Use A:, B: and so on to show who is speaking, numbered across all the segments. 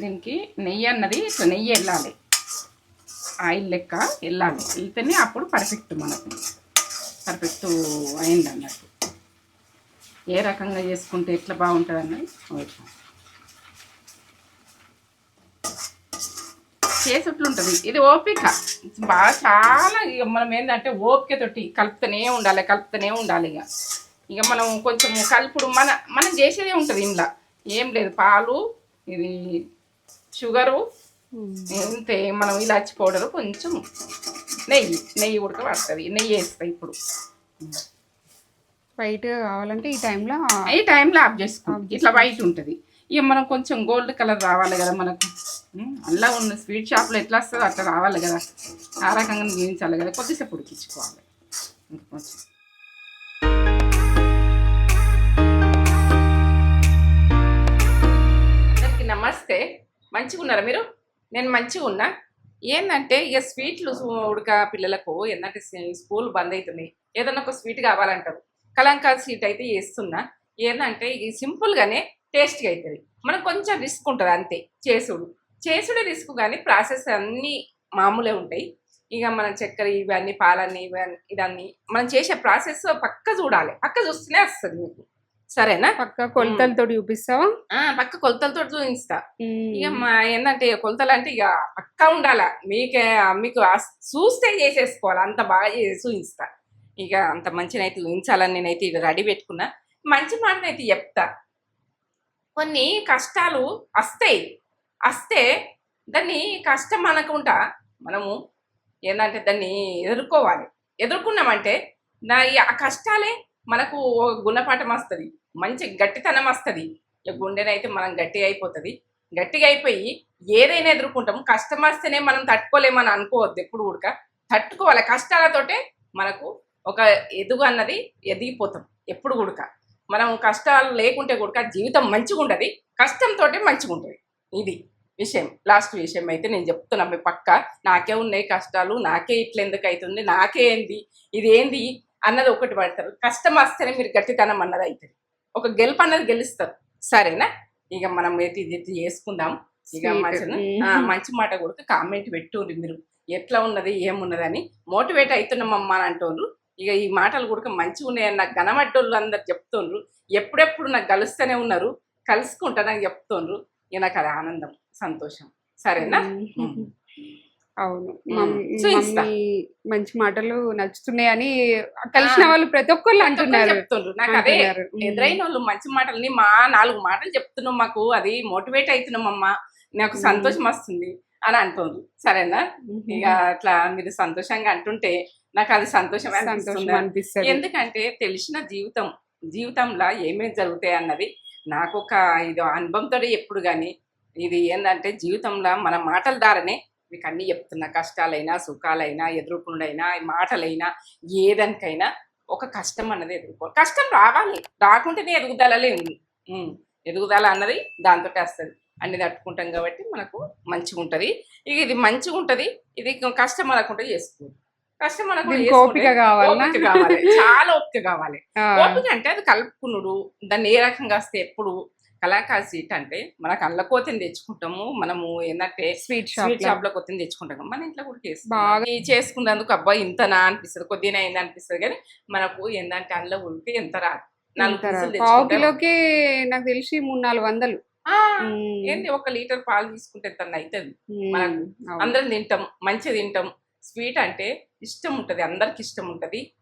A: దీనికి నెయ్యి అన్నది ఇట్లా నెయ్యి వెళ్ళాలి ఆయిల్ లెక్క వెళ్ళాలి వెళ్తేనే అప్పుడు పర్ఫెక్ట్ మనకు. పర్ఫెక్ట్ అయింది అన్నట్టు. ఏ రకంగా చేసుకుంటే ఎట్లా బాగుంటుంది అన్నది ఓకే. చేసుట్లుంటుంది ఇది ఓపిక. బాగా చాలా ఇక మనం ఏంటంటే ఓపికతోటి కలుపుతూనే ఉండాలి కలుపుతూనే ఉండాలి ఇక ఇక మనం కొంచెం కలుపుడు మన మనం చేసేదే ఉంటుంది ఇంట్లో. ఏం లేదు పాలు ఇది షుగరు ఇంతే మనం ఇలాచి పౌడరు కొంచెం నెయ్యి నెయ్యి ఉడక పడుతుంది నెయ్యి వేస్తాయి ఇప్పుడు.
B: వైట్ కావాలంటే ఈ టైంలో
A: ఈ టైంలో ఆఫ్ చేసుకో ఇట్లా వైట్ ఉంటుంది. ఇక మనం కొంచెం గోల్డ్ కలర్ రావాలి కదా మనకు. అలా ఉన్న స్వీట్ షాప్లో ఎట్లా వస్తుందో అట్లా రావాలి కదా. ఆ రకంగా జీవించాలి కదా కొద్దిసేపు ఉడికించుకోవాలి. ఇంకా కొంచెం. అందరికీ నమస్తే. మంచిగా ఉన్నారా మీరు? నేను మంచిగా ఉన్నా ఏంటంటే ఇక స్వీట్లు ఉడక పిల్లలకు ఏంటంటే స్కూల్ బంద్ అవుతుంది ఏదన్నా ఒక స్వీట్ కావాలంటారు. కలంకార్ స్వీట్ అయితే చేస్తున్నా. ఏంటంటే ఇది సింపుల్గానే టేస్ట్గా అవుతుంది మనకు కొంచెం రిస్క్ ఉంటుంది అంతే చేసుడు. చేసుడే రిస్క్ కానీ ప్రాసెస్ అన్నీ మామూలే ఉంటాయి. ఇక మనం చక్కెర ఇవన్నీ పాలన్నీ ఇవన్నీ ఇదన్నీ. మనం చేసే ప్రాసెస్ పక్క చూడాలి. పక్క చూస్తేనే వస్తుంది మీకు. సరేనా?
B: పక్క కొలతలతో చూపిస్తావా?
A: ఆ, పక్క కొలతలతో చూపిస్తా. ఇక మా ఏంటంటే కొలతలు అంటే ఇక పక్కా ఉండాలా? మీకే మీకు చూస్తే చేసేసుకోవాలి. అంత బాగా చూపిస్తా. ఇక అంత మంచినైతే చూపించాలని నేనైతే ఇది రెడీ పెట్టుకున్నా. మంచి మాటనైతే చెప్తా. కొన్ని కష్టాలు వస్తాయి. వస్తే దాన్ని కష్టం అనకుండా మనము ఏంటంటే దాన్ని ఎదుర్కోవాలి. ఎదుర్కొన్నామంటే నా ఆ కష్టాలే మనకు గుణపాఠం వస్తుంది. మంచి గట్టితనం వస్తుంది. గుండెనైతే మనం గట్టి అయిపోతుంది. గట్టిగా అయిపోయి ఏదైనా ఎదుర్కొంటాం కష్టం వస్తేనే మనం తట్టుకోలేమని అనుకోవద్దు ఎప్పుడు కూడా తట్టుకోవాలి. కష్టాలతోటే మనకు ఒక ఎదుగు అన్నది ఎదిగిపోతాం ఎప్పుడు కూడక. మనం కష్టాలు లేకుంటే కూడక జీవితం మంచిగా ఉంటుంది కష్టంతో మంచిగా ఉంటుంది ఇది విషయం. లాస్ట్ విషయం అయితే నేను చెప్తున్నా. మీ పక్క నాకే ఉన్నాయి కష్టాలు నాకే ఇట్లా ఎందుకు అవుతుంది నాకే ఏంది ఇది ఏంది అన్నది ఒకటి పడతారు. కష్టం వస్తేనే మీరు గట్టితనం అన్నది అవుతుంది ఒక గెలుపు అన్నది గెలుస్తారు. సరేనా? ఇక మనం అయితే ఇది చేసుకుందాం. ఇక. మంచి
B: మ్మ్.
A: మంచి మాట కూడా కామెంట్ పెట్టుండ్రి మీరు. ఎట్లా ఉన్నది ఏమున్నదని మోటివేట్ అవుతున్నామమ్మా అని అంటుండ్రు ఇక ఈ మాటలు కూడా మంచిగా ఉన్నాయని నాకు గనమడ్డోళ్ళు అందరు చెప్తుండ్రు. ఎప్పుడెప్పుడు నాకు కలుస్తూనే ఉన్నారు. కలుసుకుంటా నాకు చెప్తుండ్రు. ఇక నాకు అది ఆనందం సంతోషం. సరేనా?
B: మ్మ్. అవును. మమ్మీ మంచి మాటలు నచ్చుతున్నాయని కలిసిన వాళ్ళు ప్రతి ఒక్కళ్ళు అంటున్నారు.
A: చెప్తుండ్రు. నాకు అదే
B: అంటున్నారు.
A: ఎదురైన వాళ్ళు మంచి మాటలని మా నాలుగు మాటలు చెప్తున్నాం మాకు. అది మోటివేట్ అవుతున్నాం అమ్మా. నాకు. సంతోషం వస్తుంది అని అంటుండ్రు సరేనా? ఇక అట్లా మీరు సంతోషంగా అంటుంటే నాకు అది సంతోషమే
B: సంతోషం
A: అనిపిస్తుంది?
B: అనిపిస్తుంది.
A: ఎందుకంటే తెలిసిన జీవితం జీవితంలో ఏమేమి జరుగుతాయి అన్నది నాకు ఒక ఇది అనుభవంతో ఎప్పుడు కానీ ఇది ఏంటంటే జీవితంలో మన మాటల ద్వారానే మీకు అన్ని చెప్తున్నా. కష్టాలైనా సుఖాలైనా ఎదుర్కొండైనా మాటలైనా ఏదానికైనా ఒక కష్టం అన్నది ఎదుర్కోవాలి. కష్టం రావాలి. రాకుంటేనే ఎదుగుదలలే ఉంది ఎదుగుదల అన్నది దాంతో వస్తుంది. అన్ని తట్టుకుంటాం కాబట్టి మనకు మంచిగా ఉంటుంది. ఇక ఇది మంచిగా ఉంటుంది. ఇది కష్టం అనకుండా చేసుకోవాలి కష్టం అనకుండా
B: ఓపిక కావాలా?
A: చాలా ఓపిక కావాలి. ఓపిక అంటే అది కలుపుకునుడు. దాన్ని ఏ రకంగా వస్తే ఎప్పుడు కళాకారు సీట్ అంటే మనకు అల్ల కోతిని తెచ్చుకుంటాము. మనము ఏంటంటే
B: స్వీట్
A: స్వీట్ షాప్లో. కొత్తిని తెచ్చుకుంటాం మన ఇంట్లో కూడా చేస్తాం.
B: బాగా-
A: చేసుకున్నందుకు అబ్బాయి ఇంతనా అనిపిస్తుంది. కొద్దిగా అయింది అనిపిస్తుంది కానీ మనకు ఏంటంటే అందులో ఉడితే ఎంత రాదు
B: పావు. కిలోకి నాకు తెలిసి మూడు నాలుగు వందలు.
A: ఏంది ఒక లీటర్ పాలు తీసుకుంటే తన అవుతుంది
B: అవును.
A: అందరం తింటాం మంచిగా తింటాం. స్వీట్ అంటే ఇష్టం ఉంటది అందరికి ఇష్టం ఉంటది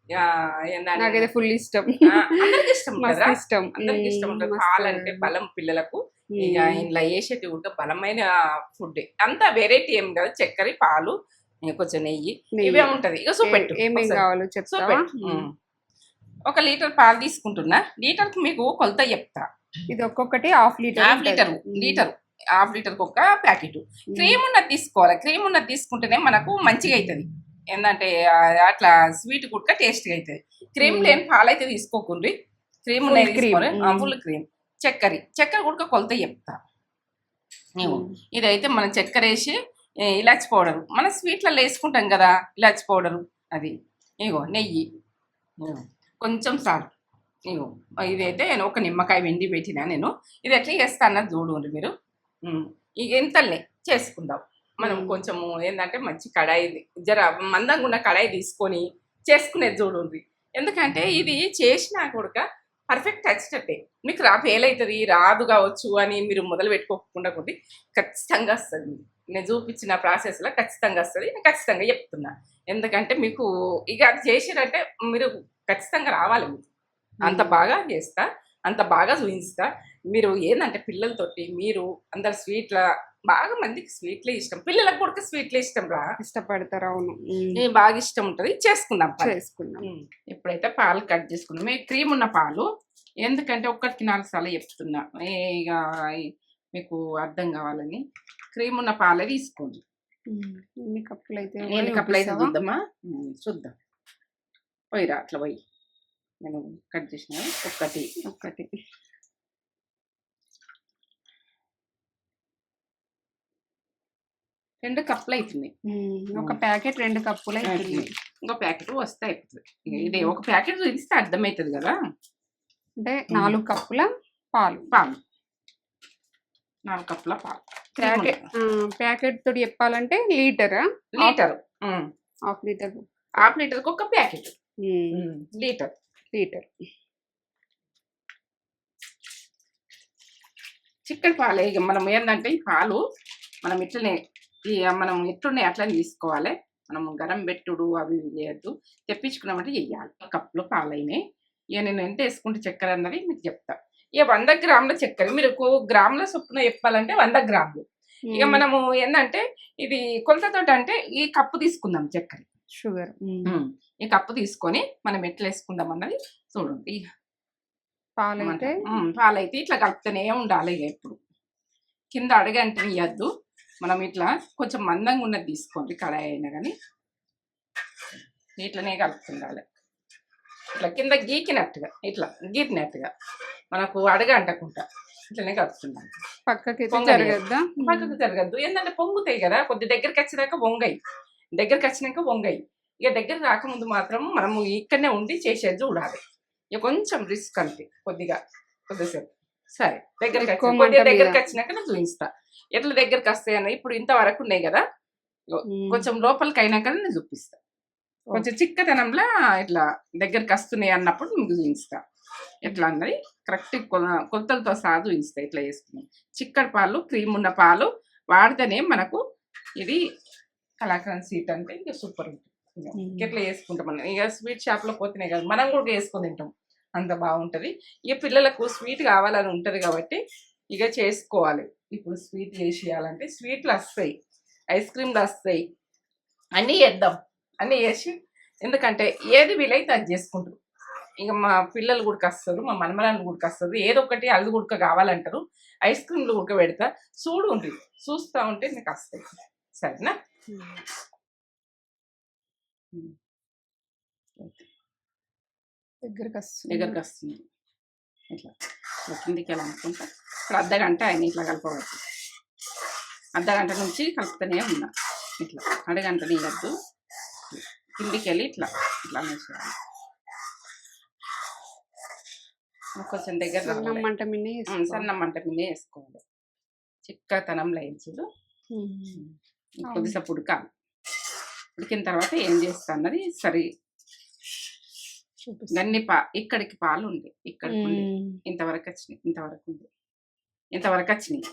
B: నాకైతే ఫుల్ ఇష్టం.
A: అందరికి ఇష్టం
B: ఇష్టం.
A: అందరికి ఇష్టం. ఉంటుంది. పాలంటే బలం పిల్లలకు. ఇంట్లో వేసేటి కూడా బలమైన ఫుడ్ అంతా వెరైటీ ఏం కదా. చక్కెర పాలు కొంచెం నెయ్యి. ఇవే ఉంటది. ఇక చూపెట్టు
B: ఏ- ఏమేం. కావాలో
A: చూపెట్టు ఉమ్. ఒక లీటర్ పాలు తీసుకుంటున్నా. లీటర్కి మీకు కొలత చెప్తా.
B: ఇది ఒక్కొక్కటి half litre
A: half. Litre. Litre. Half litre ఒక ప్యాకెట్. క్రీమ్ ఉన్నది తీసుకోవాలి. క్రీమ్ ఉన్నది తీసుకుంటేనే మనకు మంచిగా అవుతుంది ఏంటంటే అట్లా స్వీట్ కూడా టేస్ట్గా అవుతుంది క్రీమ్. లేని పాలు అయితే తీసుకోకుండ్రి క్రీమ్. తీసుకోవాలి. ఫుల్ క్రీమ్ చక్కెర. చక్కెర కూడా కొలత చెప్తా. నీవు. ఇదైతే మనం చక్కెర వేసి ఇలాచి పౌడర్. మన స్వీట్లలో వేసుకుంటాం కదా ఇలాచి పౌడరు అది. ఇగో నెయ్యి. కొంచెం సాల్ట్ ఇగో ఇదైతే నేను ఒక నిమ్మకాయ వెండి పెట్టినా నేను. ఇది ఎట్లా చేస్తా అన్నది చూడండి మీరు. ఇక ఇంతల్నే చేసుకుందాం. మనం. కొంచెము ఏంటంటే మంచి కడాయి జర మందంగా ఉన్న కడాయి తీసుకొని చేసుకునేది చూడండి. ఎందుకంటే ఇది చేసినా కూడా పర్ఫెక్ట్ వచ్చేటట్టే మీకు రా ఫెయిల్ అవుతుంది రాదు కావచ్చు అని మీరు మొదలు పెట్టుకోకుండా కొద్ది ఖచ్చితంగా వస్తుంది. నేను చూపించిన ప్రాసెస్లో ఖచ్చితంగా వస్తుంది నేను ఖచ్చితంగా చెప్తున్నా. ఎందుకంటే మీకు ఇక అది చేసిరంటే మీరు ఖచ్చితంగా రావాలి మీకు. అంత బాగా చేస్తా అంత బాగా చూపిస్తా. మీరు ఏంటంటే పిల్లలతోటి మీరు అందరు స్వీట్ల బాగా మందికి స్వీట్లే ఇష్టం. పిల్లలకు కూడా స్వీట్లే ఇష్టం రా.
B: ఇష్టపడతారు అవును.
A: బాగా ఇష్టం ఉంటుంది. చేసుకుందాం.
B: చేసుకుందాం.
A: ఇప్పుడైతే పాలు కట్ చేసుకున్నాం మీ క్రీమ్ ఉన్న పాలు. ఎందుకంటే ఒక్కటికి నాలుగు సార్లు చెప్తున్నా. ఏ ఇక మీకు అర్థం కావాలని. క్రీమ్ ఉన్న పాలే తీసుకోండి.
B: ఎన్ని కప్పులు అయితే
A: ఎన్ని కప్పులు అయితే? చూద్దామా? చూద్దాం. పోయిరా అట్లా పోయి. నేను కట్ చేసిన. ఒక్కటి
B: ఒక్కటి
A: రెండు కప్పులు అవుతున్నాయి
B: ఉమ్. ఒక ప్యాకెట్ రెండు కప్పులు అవుతుంది
A: ఇంకో ప్యాకెట్ వస్తే ఇక ఇది ఒక ప్యాకెట్ చూపిస్తే అర్థమవుతుంది కదా.
B: అంటే నాలుగు కప్పుల పాలు.
A: పాలు. నాలుగు కప్పుల పాలు.
B: ప్యాకెట్ ప్యాకెట్ తోటి చెప్పాలంటే litre?
A: Litre.
B: Half litre.
A: Half లీటర్కి ఒక ప్యాకెట్. లీటర్.
B: లీటర్.
A: చిక్కటి పాలు. ఇక మనం ఏంటంటే ఈ పాలు మనం ఇట్లనే మనం ఎట్లున్నాయి అట్లనే తీసుకోవాలి. మనం గరం పెట్టుడు అవి చేయొద్దు. తెప్పించుకున్నామంటే చెయ్యాలి. కప్పులో పాలైనాయి ఇక నేను ఎంత వేసుకుంటే చక్కెర అన్నది మీకు చెప్తా. ఇక వంద గ్రాముల చక్కెర. మీరు ఒక గ్రాముల చొప్పున చెప్పాలంటే వంద గ్రాములు. ఇక మనము ఏంటంటే ఇది కొలతతోటి అంటే ఈ కప్పు తీసుకుందాం చక్కెర.
B: షుగర్.
A: ఈ కప్పు తీసుకొని మనం ఎట్లా వేసుకుందాం అన్నది చూడండి.
B: పాలు
A: ఉమ్, పాలైతే ఇట్లా కలుపుతూనే ఉండాలి ఇక ఇప్పుడు కింద అడగంటే ఇవ్వద్దు మనం ఇట్లా కొంచెం మందంగా ఉన్నది తీసుకోండి కడాయి అయినా కానీ. ఇట్లనే కలుపుతుండాలి ఇట్లా కింద గీకినట్టుగా ఇట్లా గీకినట్టుగా. మనకు అడగ అంటకుండా ఇట్లనే కలుపుతుండాలి
B: పక్కకి. జరగద్దా?
A: పక్కకు జరగద్దు. ఏంటంటే పొంగుతాయి కదా కొద్ది దగ్గరికి వచ్చినాక వంగాయి దగ్గరికి వచ్చినాక వంగాయి ఇక దగ్గర రాకముందు మాత్రం మనము ఇక్కడనే ఉండి చేసేది చూడాలి. ఇక కొంచెం రిస్క్ అంతే కొద్దిగా. కొద్దిసేపు. సరే దగ్గరికి కొద్దిగా. దగ్గరికి వచ్చినాక నేను చూపిస్తా. ఎట్లా దగ్గరికి వస్తాయని ఇప్పుడు ఇంతవరకు ఉన్నాయి కదా. కొంచెం లోపలికి అయినాక నేను చూపిస్తా. కొంచెం చిక్కదనంలా ఇట్లా దగ్గరికి వస్తున్నాయి అన్నప్పుడు మీకు చూపిస్తా. ఎట్లా అన్నది? కరెక్ట్ కొలతలతో సహా చూపిస్తా ఇట్లా వేసుకున్నాం చిక్కడి పాలు క్రీమ్ ఉన్న పాలు వాడితేనే మనకు ఇది కళాకారం స్వీట్ అంటే ఇంకా సూపర్ ఉంటుంది. ఇట్లా వేసుకుంటాం మనం ఇక స్వీట్ షాప్లో పోతున్నాయి కదా. మనం కూడా వేసుకొని తింటాం. అంత బాగుంటుంది. ఇక పిల్లలకు స్వీట్ కావాలని ఉంటుంది కాబట్టి ఇక చేసుకోవాలి. ఇప్పుడు స్వీట్ చేసేయాలంటే స్వీట్లు వస్తాయి. ఐస్ క్రీమ్లు వస్తాయి. అన్నీ వేద్దాం అన్నీ వేసి ఎందుకంటే ఏది వీలైతే అది చేసుకుంటారు. ఇక మా పిల్లలు కూడా వస్తారు మా మనమరాలు కూడా వస్తారు ఏదో ఒకటి అల్లు గుడక కావాలంటారు. ఐస్ క్రీమ్లు ఉడక పెడతా. చూడు ఉంటుంది చూస్తూ ఉంటే నీకు వస్తాయి. సరేనా?
B: దగ్గరికి వస్తుంది
A: దగ్గరికి వస్తుంది ఇట్లా. ఇట్లా కిందికి వెళ్ళి అనుకుంటా. ఇప్పుడు అర్ధ గంట ఆయన ఇట్లా కలపవచ్చు అర్ధ గంట నుంచి కలుపుతూనే ఉన్నా. ఇట్లా. అరగంట నీయద్దు కిందికి వెళ్ళి ఇట్లా. ఇట్లా వేసేయాలి కొంచెం దగ్గర
B: సన్నం
A: రావాలి.
B: మంట మిన్నే వేసుకోవాలి.
A: చిక్కతనం
B: ఉమ్.
A: కొద్దిసేపు ఉడకాలి. ఉడికిన తర్వాత ఏం చేస్తా అన్నది సరి. గన్ని పా ఇక్కడికి పాలు ఉంది
B: ఉమ్.
A: ఇంతవరకు వచ్చినాయి ఇంతవరకు ఉంది ఇంతవరకు వచ్చినాయి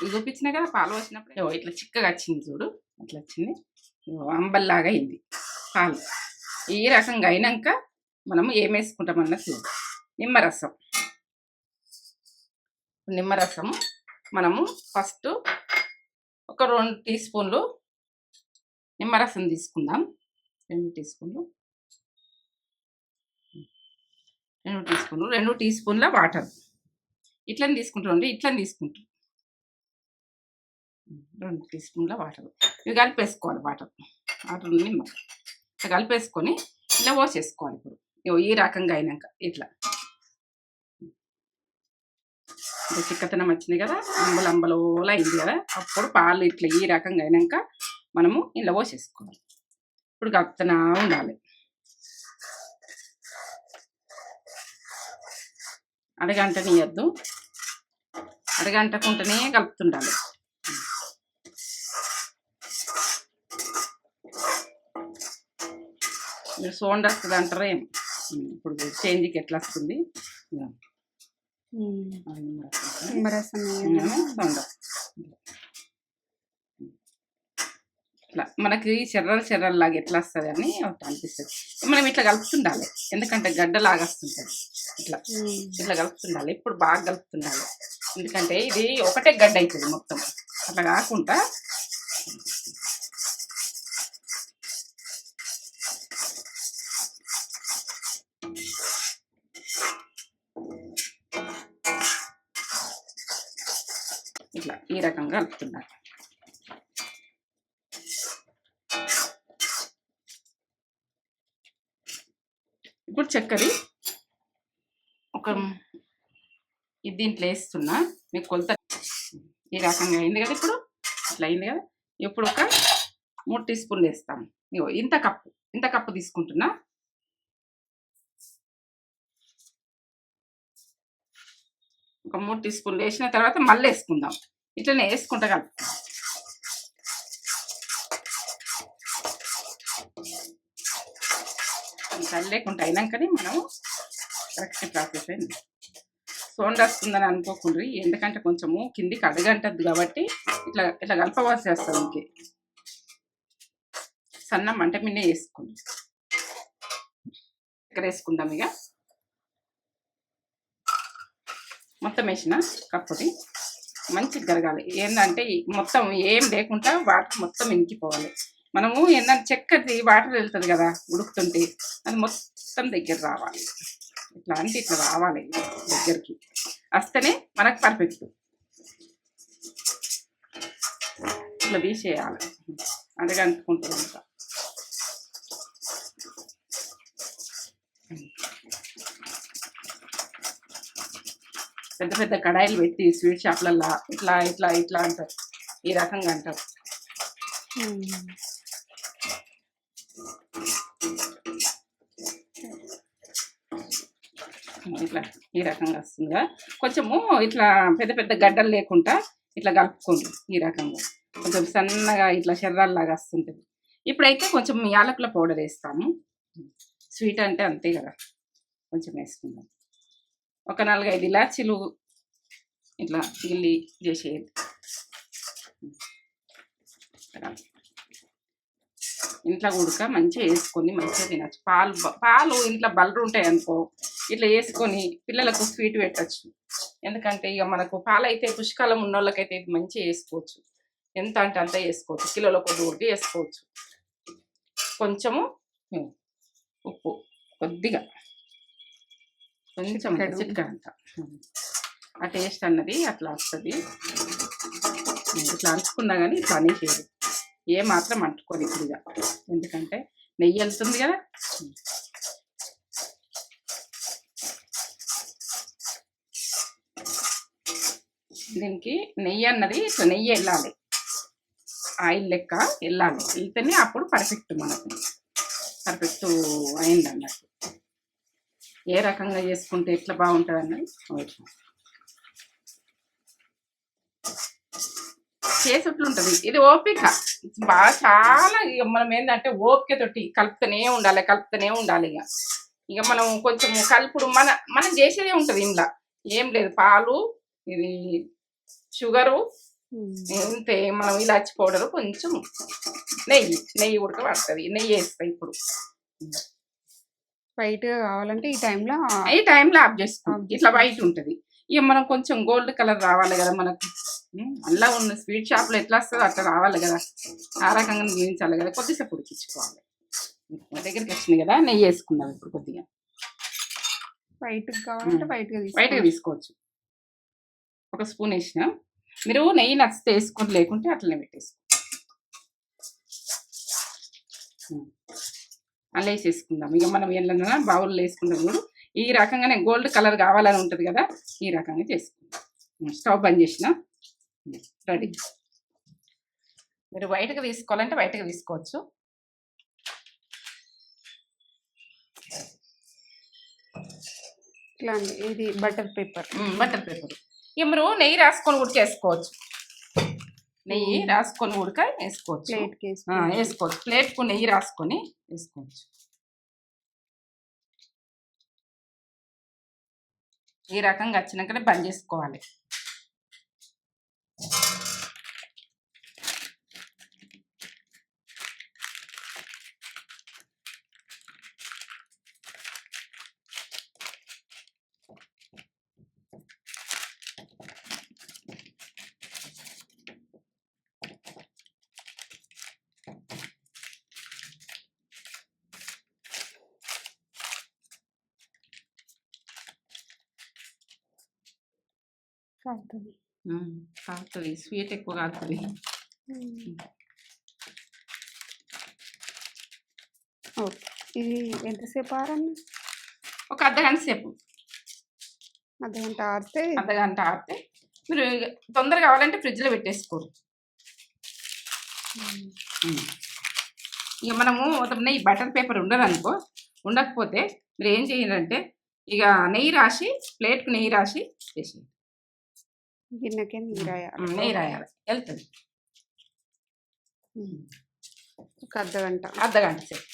A: ఇవి చూపించినా కదా పాలు వచ్చినప్పుడు ఇట్లా చిక్కగా వచ్చింది చూడు. అట్లా వచ్చింది అంబల్లాగా అయింది పాలు. ఈ రకంగా అయినాక మనము ఏం వేసుకుంటాం అన్నది చూడు. నిమ్మరసం. నిమ్మరసం మనము ఫస్ట్ ఒక రెండు టీ స్పూన్లు నిమ్మరసం తీసుకుందాం. రెండు టీ స్పూన్లు. రెండు టీ స్పూన్లు రెండు టీ స్పూన్ల వాటర్. ఇట్లని తీసుకుంటాం ఇట్లని తీసుకుంటాం. రెండు టీ స్పూన్ల వాటర్. ఇవి కలిపేసుకోవాలి వాటర్. వాటర్ నిమ్మ ఇట్లా కలిపేసుకొని ఇలా పోసేసుకోవాలి ఇప్పుడు. ఇగో ఈ రకంగా అయినాక ఇట్లా. ఇప్పుడు చిక్కతనం వచ్చింది కదా అంబలు అంబలోలా అయింది కదా అప్పుడు పాలు ఇట్లా ఈ రకంగా అయినాక మనము ఇలా పోసేసుకోవాలి. ఇప్పుడు కలుపుతూనే ఉండాలి. అడగంటనియద్దు అడగంటకుంటనే కలుపుతుండాలి. మీరు సోండ్ వస్తుంది అంటారా ఏం ఇప్పుడు చేంజ్కి ఎట్లా వస్తుంది? సోండ్. మనకి చెర్రలు చెర్రలు లాగా ఎట్లా వస్తుంది అని ఒకటి అనిపిస్తుంది. మనం ఇట్లా కలుపుతుండాలి. ఎందుకంటే గడ్డలాగా వస్తుంటుంది. ఇట్లా. ఇట్లా కలుపుతుండాలి. ఇప్పుడు బాగా కలుపుతుండాలి. ఎందుకంటే ఇది ఒకటే గడ్డ అవుతుంది మొత్తం. అట్లా కాకుండా ఇట్లా ఈ రకంగా కలుపుతుండాలి. ఇప్పుడు చక్కెర ఒక ఇది దీంట్లో వేస్తున్నా. మీకు కొలత ఈ రకంగా అయింది కదా ఇప్పుడు? ఇట్లా అయింది కదా? ఇప్పుడు ఒక మూడు టీ స్పూన్లు వేస్తాము. ఇంత కప్పు ఇంత కప్పు తీసుకుంటున్నా. ఒక మూడు టీ స్పూన్లు వేసిన తర్వాత మళ్ళీ వేసుకుందాం. ఇట్లనే వేసుకుంటా కలుపుతాం. చల్లేకుండా అయినాకనే మనం కరెక్ట్ ప్రాసెస్ అయింది సౌండ్ వస్తుందని అనుకోకుండా ఎందుకంటే కొంచెము కిందికి అడగంటద్దు కాబట్టి ఇట్లా ఇట్లా కలపవాల్సి వస్తుంది ఇంకే సన్న మంట మిన్నే వేసుకోండి ఇక్కడ వేసుకుందాం ఇక. మొత్తం వేసిన కప్పుది. మంచిగా గరగాలి ఏంటంటే మొత్తం ఏం లేకుండా వాటర్ మొత్తం ఇంకిపోవాలి మనము ఎన్న చెక్కది వాటర్ వెళ్తుంది కదా ఉడుకుతుంటే అది మొత్తం దగ్గర రావాలి. ఇట్లా అంటే ఇట్లా రావాలి దగ్గరికి. వస్తేనే మనకు పర్ఫెక్ట్ ఇట్లా తీసేయాలి. అడగంటుకుంటుంది ఇంకా. పెద్ద పెద్ద కడాయిలు పెట్టి స్వీట్ షాప్లల్లో ఇట్లా ఇట్లా ఇట్లా అంటారు. ఈ రకంగా అంటారు. ఈ రకంగా వస్తుందిగా. కొంచెము ఇట్లా పెద్ద పెద్ద గడ్డలు లేకుండా ఇట్లా కలుపుకోండి ఈ రకంగా. కొంచెం సన్నగా ఇట్లా శర్రాల్లాగా వస్తుంటుంది. ఇప్పుడైతే కొంచెం యాలకుల పౌడర్ వేస్తాము. స్వీట్ అంటే అంతే కదా. కొంచెం వేసుకుందాం. ఒక నాలుగైదు ఇలాచీలు ఇట్లా గిల్లి చేసేది ఇంట్లో ఉడక మంచిగా వేసుకొని మంచిగా తినచ్చు. పాలు పాలు ఇంట్లో బలరు ఉంటాయి అనుకో ఇట్లా వేసుకొని పిల్లలకు స్వీట్ పెట్టచ్చు. ఎందుకంటే ఇక మనకు పాలు అయితే పుష్కాలం ఉన్న వాళ్ళకైతే ఇది మంచిగా వేసుకోవచ్చు ఎంత అంటే అంత వేసుకోవచ్చు కిలోల కొద్ది ఉడికి వేసుకోవచ్చు కొంచెము ఉప్పు. కొద్దిగా. కొంచెం
B: చిటికెడు.
A: చిట్కా అంత. ఉమ్. ఆ టేస్ట్ అన్నది అట్లా వస్తుంది. ఇట్లా అంటుకున్నా కానీ ఇట్లా అనేసేది ఏ మాత్రం అంటుకోదు ఇప్పుడు ఇక ఎందుకంటే నెయ్యి వెళ్తుంది కదా. దీనికి నెయ్యి అన్నది ఇట్లా నెయ్యి వెళ్ళాలి ఆయిల్ లెక్క వెళ్ళాలి వెళ్తేనే అప్పుడు పర్ఫెక్ట్ మనకు. పర్ఫెక్ట్ అయింది అన్నట్టు. ఏ రకంగా చేసుకుంటే ఎట్లా బాగుంటుంది అన్నది ఓకే. ఉంటుంది ఇది ఓపిక. బాగా చాలా ఇక మనం ఏంటంటే ఓపిక తోటి కలుపుతూనే ఉండాలి కలుపుతూనే ఉండాలి ఇక ఇక మనం కొంచెం కలుపుడు మన మనం చేసేదే ఉంటుంది ఇంట్లో ఏం లేదు పాలు ఇది షుగరు ఇంతే మనం ఇలాచి పౌడర్ కొంచెం నెయ్యి నెయ్యి ఉడక పడుతుంది. నెయ్యి వేస్తా ఇప్పుడు.
B: వైట్ కావాలంటే ఈ టైంలో
A: ఈ టైంలో ఆఫ్ చేసుకో. ఇట్లా వైట్ ఉంటుంది. ఇక మనం కొంచెం గోల్డ్ కలర్ రావాలి కదా మనకు. అలా ఉన్న స్వీట్ షాప్లో ఎట్లా వస్తుందో అట్లా రావాలి కదా. ఆ రకంగా జీవించాలి కదా. కొద్దిసేపు ఉడికించుకోవాలి. దగ్గరికి వచ్చింది కదా నెయ్యి వేసుకుందాం ఇప్పుడు కొద్దిగా.
B: వైట్ కావాలంటే
A: మ్మ్.
B: వైట్గా
A: బయటకు
B: తీసుకోవచ్చు.
A: ఒక స్పూన్ వేసిన మీరు నెయ్యి నచ్చితే వేసుకొని లేకుంటే అట్లనే పెట్టేసుకో. అలా వేసేసుకుందాం. ఇక మనం ఎల్లన్నా బౌల్లో వేసుకుందాం కూడా ఈ రకంగానే గోల్డ్ కలర్ కావాలని ఉంటుంది కదా ఈ రకంగా చేసుకుందాం. స్టవ్ బంద్ చేసిన. రెడీ. మీరు వైట్గా తీసుకోవాలంటే వైట్గా తీసుకోవచ్చు
B: ఇట్లా ఇది బటర్ పేపర్.
A: Butter paper. ఇమ్మరు నెయ్యి రాసుకొని కూడా చేసుకోవచ్చు నెయ్యి రాసుకొని ఉడక వేసుకోవచ్చు. వేసుకోవచ్చు. ప్లేట్కు నెయ్యి రాసుకొని వేసుకోవచ్చు. ఈ రకంగా వచ్చినాకనే బంద్ చేసుకోవాలి. ఉమ్, కాలుతుంది. స్వీట్ ఎక్కువ కాలుతుంది.
B: ఓకే. ఇది ఎంతసేపు ఆరన్న?
A: ఒక అర్ధ గంట సేపు.
B: అర్ధ గంట ఆరితే
A: అర్ధ గంట ఆడితే మీరు తొందరగా కావాలంటే ఫ్రిడ్జ్లో పెట్టేసుకోరు. ఇక మనము ఈ బటర్ పేపర్ ఉండదు అనుకో ఉండకపోతే మీరు ఏం చేయాలంటే ఇక నెయ్యి రాసి ప్లేట్కి నెయ్యి రాసి చేసి
B: గిన్నెకే నీరు వేయాలి.
A: నెయ్యి రాయాలి వెళ్తుంది.
B: ఒక అర్ధ గంట
A: అర్ధ గంట సేపు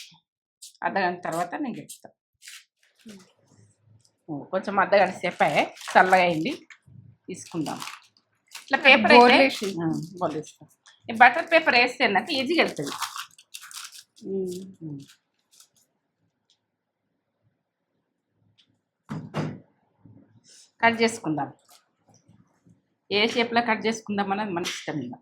A: అర్ధ గంట తర్వాత నేను చెప్తాను కొంచెం అర్ధ గంట సేపు అయ్యే చల్లగా అయింది తీసుకుందాం ఇట్లా పేపర్ అయితే. బోర్లేస్తాం ఈ బటర్ పేపర్ వేస్తే నాకు ఈజీగా వెళ్తుంది. కట్ చేసుకుందాం ఏ షేప్లో కట్ చేసుకుందాం అన్నది మన ఇష్టం ఇక.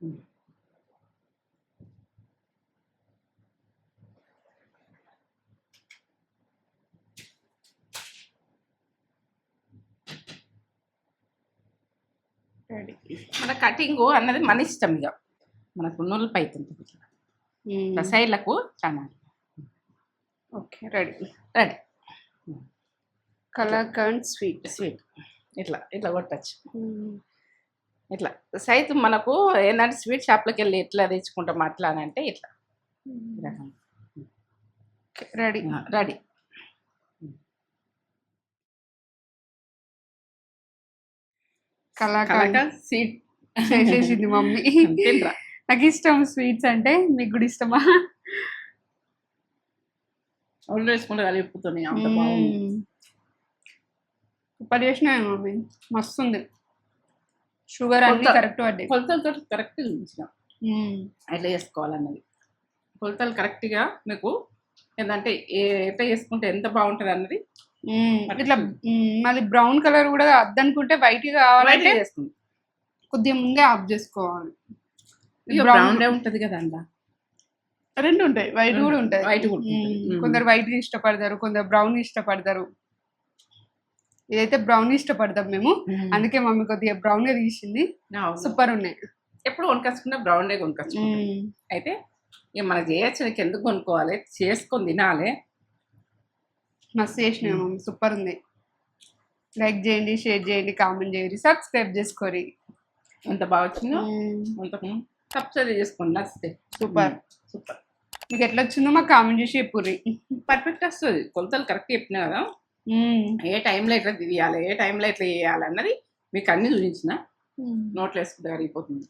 B: రెడీ
A: మన కటింగ్ అన్నది మన ఇష్టం ఇక మనకు
B: ఉమ్.
A: ఇట్లా సైడ్లకు చాలా
B: okay ready.
A: Ready.
B: Kalakand sweet.
A: Sweet. ఇట్లా ఇట్లా కొట్టచ్చు. ఇట్లా. సైజు మనకు ఏంటంటే స్వీట్ షాప్లోకి వెళ్ళి ఎట్లా తెచ్చుకుంటాం అట్లా అని అంటే ఇట్లా.
B: రెడీ.
A: రెడీ. కలక స్వీట్
B: చేసేసింది మమ్మీ. నాకు ఇష్టం స్వీట్స్ అంటే మీకు కూడా ఇష్టమా?
A: ఒళ్ళు వేసుకుంటే కలిపిపోతున్నాయి అంత బాగుంది.
B: సూపర్ చేసిన మమ్మీ. మస్తు ఉంది షుగర్ అన్ని కరెక్ట్ పడ్డాయి.
A: కొలతలతో కరెక్ట్ చూపించిన ఎట్లా చేసుకోవాలన్నది. కొలతలు కరెక్ట్గా మీకు ఏంటంటే ఎట్లా చేసుకుంటే ఎంత బాగుంటుంది అన్నది.
B: ఇట్లా మళ్ళీ బ్రౌన్ కలర్ కూడా అద్దనుకుంటే వైట్ కావాలంటే కొద్దిగా ముందే ఆఫ్ చేసుకోవాలి.
A: బ్రౌన్ ఉంటది కదా
B: రెండు ఉంటాయి. వైట్ కూడా ఉంటాయి.
A: వైట్ కూడా.
B: కొందరు వైట్ ఇష్టపడతారు కొందరు బ్రౌన్ ఇష్టపడతారు. ఇదైతే బ్రౌన్ ఇష్టపడతాం మేము. అందుకే మమ్మీ కొద్దిగా బ్రౌన్గా తీసింది. సూపర్ ఉన్నాయి.
A: ఎప్పుడు కొనుకొచ్చుకున్నా బ్రౌన్ డే కొనుకొచ్చుకుంటాం. అయితే ఇక మనకి చేయొచ్చు ఎందుకు కొనుక్కోవాలి? చేసుకొని తినాలి.
B: మస్తు చేసినాయి మమ్మీ సూపర్ ఉంది లైక్ చేయండి షేర్ చేయండి కామెంట్ చేయండి సబ్స్క్రైబ్ చేసుకోరి.
A: ఎంత బాగా వచ్చిందో అంత సబ్సిడీ చేసుకోండి నచ్చితే.
B: సూపర్.
A: సూపర్.
B: మీకు ఎట్లా వచ్చిందో మాకు కామెంట్ చేసి చెప్పుర్రి.
A: పర్ఫెక్ట్ వస్తుంది. కొలతలు కరెక్ట్ చెప్పినా కదా ఏ టైంలో ఎట్లా తీయాలి ఏ టైంలో ఎట్లా చేయాలి అన్నది మీకు అన్ని చూపించిన. నోట్లో వేసుకుంటే కరిగిపోతుంది.